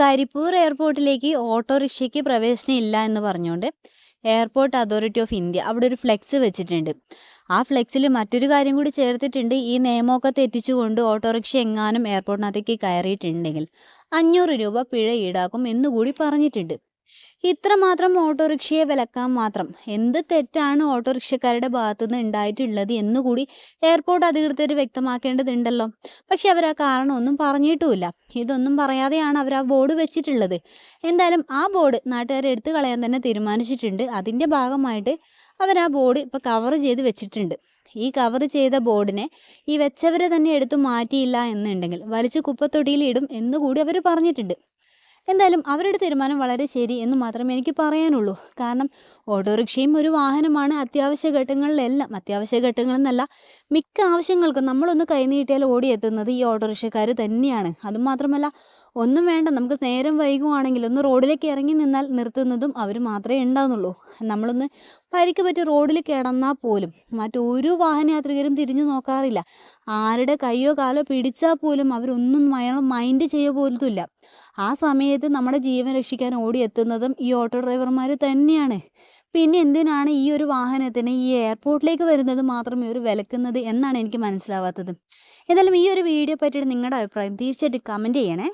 കരിപ്പൂർ എയർപോർട്ടിലേക്ക് ഓട്ടോറിക്ഷയ്ക്ക് പ്രവേശനം ഇല്ല എന്ന് പറഞ്ഞുകൊണ്ട് എയർപോർട്ട് അതോറിറ്റി ഓഫ് ഇന്ത്യ അവിടെ ഒരു ഫ്ലെക്സ് വെച്ചിട്ടുണ്ട്. ആ ഫ്ലെക്സിൽ മറ്റൊരു കാര്യം കൂടി ചേർത്തിട്ടുണ്ട്. ഈ നിയമമൊക്കെ തെറ്റിച്ചുകൊണ്ട് ഓട്ടോറിക്ഷ എങ്ങാനും എയർപോർട്ടിനകത്തേക്ക് കയറിയിട്ടുണ്ടെങ്കിൽ അഞ്ഞൂറ് രൂപ പിഴ ഈടാക്കും എന്നുകൂടി പറഞ്ഞിട്ടുണ്ട്. ഇത്രമാത്രം ഓട്ടോറിക്ഷയെ വിലക്കാൻ മാത്രം എന്ത് തെറ്റാണ് ഓട്ടോറിക്ഷക്കാരുടെ ഭാഗത്തുനിന്ന് ഉണ്ടായിട്ടുള്ളത് എന്നുകൂടി എയർപോർട്ട് അധികൃതർ വ്യക്തമാക്കേണ്ടതുണ്ടല്ലോ. പക്ഷെ അവർ ആ കാരണമൊന്നും പറഞ്ഞിട്ടുമില്ല. ഇതൊന്നും പറയാതെയാണ് അവർ ആ ബോർഡ് വെച്ചിട്ടുള്ളത്. എന്തായാലും ആ ബോർഡ് നാട്ടുകാരെ എടുത്തു കളയാൻ തന്നെ തീരുമാനിച്ചിട്ടുണ്ട്. അതിന്റെ ഭാഗമായിട്ട് അവർ ആ ബോർഡ് ഇപ്പോൾ കവർ ചെയ്ത് വെച്ചിട്ടുണ്ട്. ഈ കവർ ചെയ്ത ബോർഡിനെ ഈ വെച്ചവരെ തന്നെ എടുത്തു മാറ്റിയില്ല എന്നുണ്ടെങ്കിൽ വലിച്ചു കുപ്പത്തൊടിയിൽ ഇടും എന്നുകൂടി അവർ പറഞ്ഞിട്ടുണ്ട്. എന്തായാലും അവരുടെ തീരുമാനം വളരെ ശരി എന്ന് മാത്രമേ എനിക്ക് പറയാനുള്ളൂ. കാരണം ഓട്ടോറിക്ഷയും ഒരു വാഹനമാണ് അത്യാവശ്യ ഘട്ടങ്ങളിലെല്ലാം. അത്യാവശ്യ ഘട്ടങ്ങളെന്നല്ല മിക്ക ആവശ്യങ്ങൾക്കും നമ്മളൊന്ന് കൈനീട്ടിയാൽ ഓടിയെത്തുന്നത് ഈ ഓട്ടോറിക്ഷക്കാർ തന്നെയാണ്. അതുമാത്രമല്ല ഒന്നും വേണ്ട നമുക്ക് നേരം വൈകുവാണെങ്കിൽ ഒന്ന് റോഡിലേക്ക് ഇറങ്ങി നിന്നാൽ നിർത്തുന്നതും അവർ മാത്രമേ ഉണ്ടാകുന്നുള്ളൂ നമ്മളൊന്ന് പരിക്ക് പറ്റി റോഡിൽ കിടന്നാൽ പോലും മറ്റൊരു വാഹനയാത്രികരും തിരിഞ്ഞു നോക്കാറില്ല. ആരുടെ കൈയോ കാലോ പിടിച്ചാൽ പോലും അവരൊന്നും മൈൻഡ് ചെയ്യുക പോലത്തുമില്ല ആ സമയത്ത് നമ്മുടെ ജീവൻ രക്ഷിക്കാൻ ഓടിയെത്തുന്നതും ഈ ഓട്ടോ ഡ്രൈവർമാർ തന്നെയാണ്. പിന്നെ എന്തിനാണ് ഈ ഒരു വാഹനത്തിന് ഈ എയർപോർട്ടിലേക്ക് വരുന്നത് മാത്രമേ ഒരു വിലക്കുന്നത് എന്നാണ് എനിക്ക് മനസ്സിലാവാത്തത്. എന്തായാലും ഈ ഒരു വീഡിയോ പറ്റിയിട്ട് നിങ്ങളുടെ അഭിപ്രായം തീർച്ചയായിട്ടും കമന്റ് ചെയ്യണേ.